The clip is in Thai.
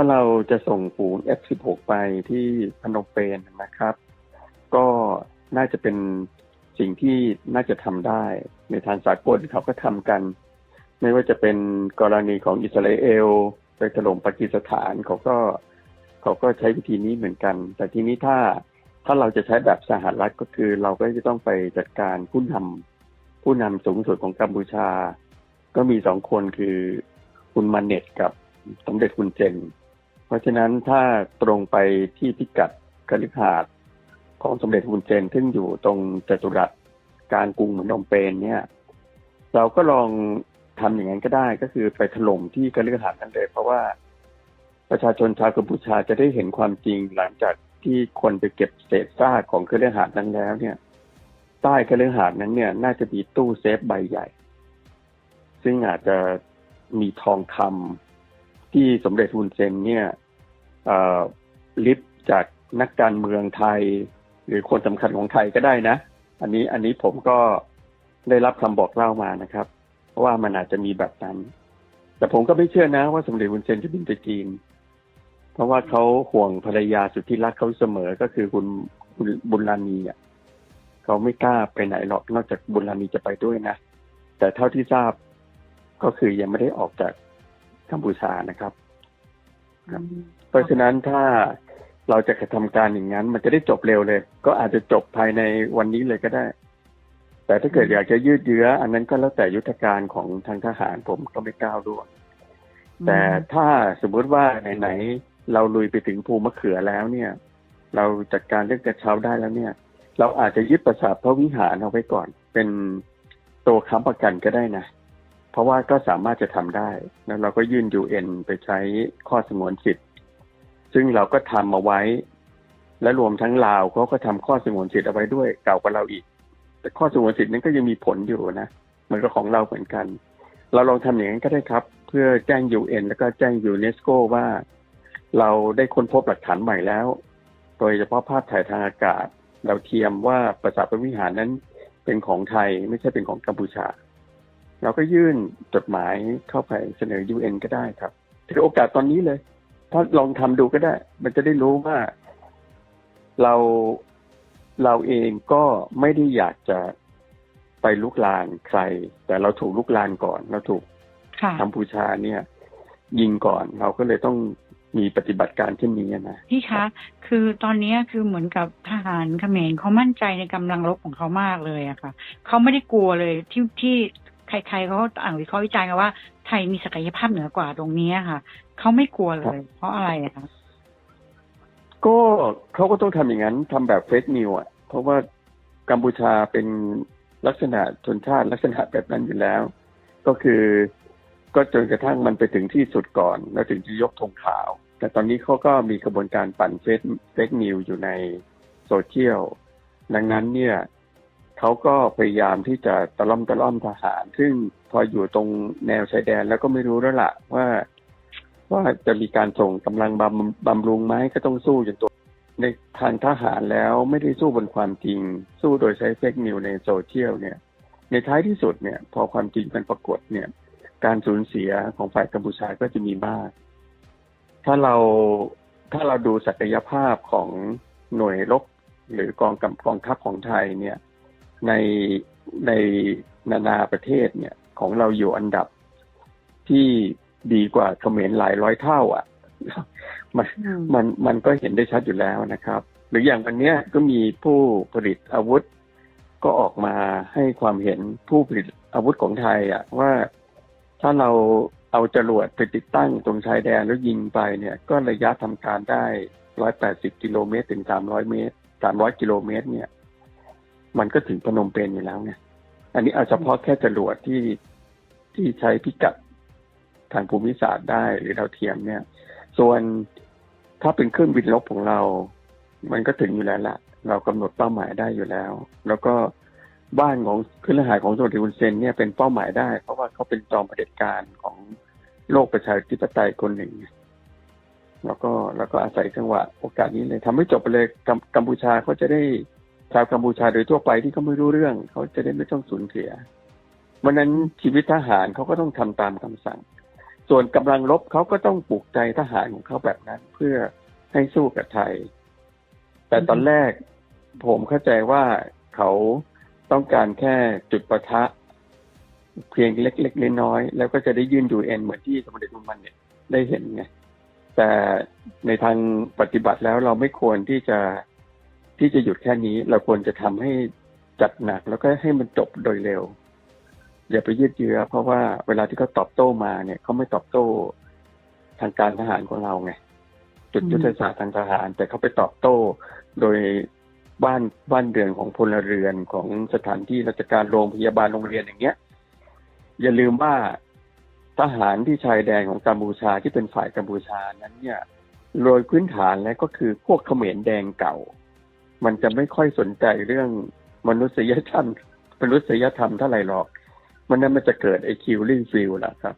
าเราจะส่งฝูง F16 ไปที่พนมเปญนนะครับ ก็น่าจะเป็นสิ่งที่น่าจะทำได้ ในทางสากลเขาก็ทำกัน ไม่ว่าจะเป็นกรณีของอิสราเอลไปถล่มปากีสถานเขาก็เขาก็ใช้วิธีนี้เหมือนกัน แต่ทีนี้ถ้าถ้าเราจะใช้แบบสหรัฐก็คือ เราก็จะต้องไปจัดการผู้นำผู้นำสูงสุดของกัมพูชา ก็มีสองคนคือคุณมาเน็ตกับสมเด็จคุณเจน เพราะฉะนั้นถ้าตรงไปที่พิกัดคฤหาสน์ของสมเด็จคุณเจนซึ่งอยู่ตรงจัตุรัสกลารกรุงเหมือนนมเปญเนี่ย เราก็ลองทำอย่างนั้นก็ได้ก็คือไปถล่มที่คฤหาสน์นั้นเลย เพราะว่าประชาชนชาวกัมพูชาจะได้เห็นความจริงหลังจากที่คนไปเก็บเศษซากของคฤหาสน์นั้นแล้ว เนี่ย ใต้คฤหาสน์นั้นเนี่ย น่าจะมีตู้เซฟใบใหญ่ ซึ่งอาจจะมีทองคำที่สมเด็จฮุนเซนเนี่ย ลิฟจากนักการเมืองไทย หรือคนสำคัญของไทยก็ได้นะ อันนี้อันนี้ผมก็ได้รับคำบอกเล่ามานะครับ ว่ามันอาจจะมีแบบนั้น แต่ผมก็ไม่เชื่อนะ ว่าสมเด็จฮุนเซนจะบินไปจีน เพราะว่าเขาห่วงภรรยาสุดที่รักเขาเสมอก็คือคุณคุณบุญรานีอะเขาไม่กล้าไปไหนหรอกนอกจากบุญรานีจะไปด้วยนะแต่เท่าที่ทราบก็คือยังไม่ได้ออกจากกัมพูชานะครับ เพราะฉะนั้นถ้าเราจะกระทำการอย่างนั้น มันจะได้จบเร็วเลย ก็อาจจะจบภายในวันนี้เลยก็ได้ แต่ถ้าเกิดอยากจะยืดเยื้อ อันนั้นก็แล้วแต่ยุทธการของทางทหารผมก็ไม่ก้าวล่วงแต่ถ้าสมมุติว่าไหนๆเราลุยไปถึงภูมะเขือแล้วเนี่ย เราจัดการเรื่องกระเช้าได้แล้วเนี่ย เราอาจจะยึดประสาทพระวิหารเอาไว้ก่อน เป็นตัวค้ำประกันก็ได้นะ เพราะว่าก็สามารถจะทำได้แล้วเราก็ยื่น UN ไปใช้ข้อสงวนสิทธิ์ ซึ่งเราก็ทำมาไว้ และรวมทั้งลาวเขาก็ทำข้อสงวนสิทธิ์เอาไว้ด้วยเก่ากว่าเราอีก แต่ข้อสงวนสิทธิ์นั้นก็ยังมีผลอยู่นะเหมือนกับของเราเหมือนกัน เราลองทำอย่างนั้นก็ได้ครับ เพื่อแจ้ง UN แล้วก็แจ้งยูเนสโกว่า เราได้ค้นพบหลักฐานใหม่แล้ว โดยเฉพาะภาพถ่ายทางอากาศ เราเทียมว่าปราสาทพระวิหารนั้นเป็นของไทยไม่ใช่เป็นของกัมพูชา เราก็ยื่นจดหมายเข้าไปเสนอ UN ก็ได้ครับถือโอกาสตอนนี้เลย ถ้าลองทำดูก็ได้ มันจะได้รู้ว่าเราเราเองก็ไม่ได้อยากจะไปลุกลานใคร แต่เราถูกลุกลานก่อน เราถูกค่ะกัมพูชาเนี่ย ยิงก่อนเราก็เลยต้องมีปฏิบัติการเช่นนี้นะพี่คะ คือตอนเนี้ยคือเหมือนกับทหารเขมรเขามั่นใจในกำลังรบของเขามากเลยอะค่ะเขาไม่ได้กลัวเลยที่ที่ ใครๆเขาต่างวิเคราะห์วิจารณ์กันว่า ไทยมีศักยภาพเหนือกว่าตรงเนี้ยค่ะเขาไม่กลัวเลย เพราะอะไรอะคะก็เขาก็ต้องทำอย่างนั้นทำแบบเฟซนิวอะ เพราะว่ากัมพูชาเป็นลักษณะชนชาติลักษณะแบบนั้นอยู่แล้ว ก็คือก็จนกระทั่งมันไปถึงที่สุดก่อน แล้วถึงจะยกธงขาว แต่ตอนนี้เขาก็มีกระบวนการปั่นเฟซเฟซนิวอยู่ในโซเชียลดังนั้นเนี่ย เขาก็พยายามที่จะตะล่อมตะล่อมทหาร ซึ่งพออยู่ตรงแนวชายแดนแล้วก็ไม่รู้แล้วล่ะว่า ว่าจะมีการส่งกำลังบำบำรุงไหมก็ต้องสู้จนตัว ในทางทหารแล้วไม่ได้สู้บนความจริง สู้โดยใช้เฟกนิวในโซเชียลเนี่ย ในท้ายที่สุดเนี่ย พอความจริงมันปรากฏเนี่ย การสูญเสียของฝ่ายกัมพูชาก็จะมีมาก ถ้าเราถ้าเราดูศักยภาพของหน่วยรบหรือกองกำกองทัพของไทยเนี่ย ในในนานาประเทศเนี่ย ของเราอยู่อันดับที่ดีกว่าเขมรหลายร้อยเท่า อะ มันอืมมันมันก็เห็นได้ชัดอยู่แล้วนะครับ หรืออย่างวันเนี้ยก็มีผู้ผลิตอาวุธ ก็ออกมาให้ความเห็นผู้ผลิตอาวุธของไทย อะ ว่าถ้าเราเอาจรวดไปติดตั้งตรงชายแดนแล้วยิงไปเนี่ย ก็ระยะทำการได้ร้อยแปดสิบกิโลเมตรถึงสามร้อยเมตรสามร้อยกิโลเมตรเนี่ย มันก็ถึงพนมเปญอยู่แล้วไงอันนี้เอาเฉพาะแค่จรวดที่ที่ใช้พิกัดทางภูมิศาสตร์ได้หรือดาวเทียมเนี่ย ส่วนถ้าเป็นเครื่องบินรบของเรา มันก็ถึงอยู่แล้วละเรากำหนดเป้าหมายได้อยู่แล้ว แล้วก็บ้านของเครือข่ายของสมเด็จฮุนเซนเนี่ยเป็นเป้าหมายได้ เพราะว่าเขาเป็นจอมเผด็จการของโลกประชาธิปไตยคนหนึ่ง แล้วก็แล้วก็อาศัยจังหวะโอกาสนี้เลยทำให้จบไปเลยกัมกัมพูชาเขาจะได้ ชาวกัมพูชาโดยทั่วไปที่เขาไม่รู้เรื่อง เขาจะได้ไม่ต้องสูญเสียวันนั้นชีวิตทหารเขาก็ต้องทำตามคำสั่ง ส่วนกำลังรบเขาก็ต้องปลุกใจทหารของเขาแบบนั้น เพื่อให้สู้กับไทย แต่ตอนแรกผมเข้าใจว่าเขาต้องการแค่จุดประทะ เพียงเล็กๆน้อยๆแล้วก็จะได้ยื่นยูเอ็นเหมือนที่สมเด็จพระมันเนี่ยได้เห็นไงแต่ในทางปฏิบัติแล้วเราไม่ควรที่จะ ที่จะหยุดแค่นี้เราควรจะทำให้จัดหนักแล้วก็ให้มันจบโดยเร็ว อย่าไปยืดเยื้อเพราะว่าเวลาที่เขาตอบโต้มาเนี่ยเขาไม่ตอบโต้ทางการทหารของเราไงจุดยุทธศาสตร์ทางทหาร แต่เขาไปตอบโต้โดยบ้านบ้านเรือนของพลเรือนของสถานที่ราชการโรงพยาบาลโรงเรียนอย่างเงี้ย อย่าลืมว่าทหารที่ชายแดนของกัมพูชาที่เป็นฝ่ายกัมพูชานั้นเนี่ยโดยพื้นฐานแล้วก็คือพวกเขมรแดงเก่า มันจะไม่ค่อยสนใจเรื่องมนุษยธรรมมนุษยธรรมเท่าไหร่หรอก มันนั้นมันจะเกิดไอคิวลิ่งฟิลล่ะครับ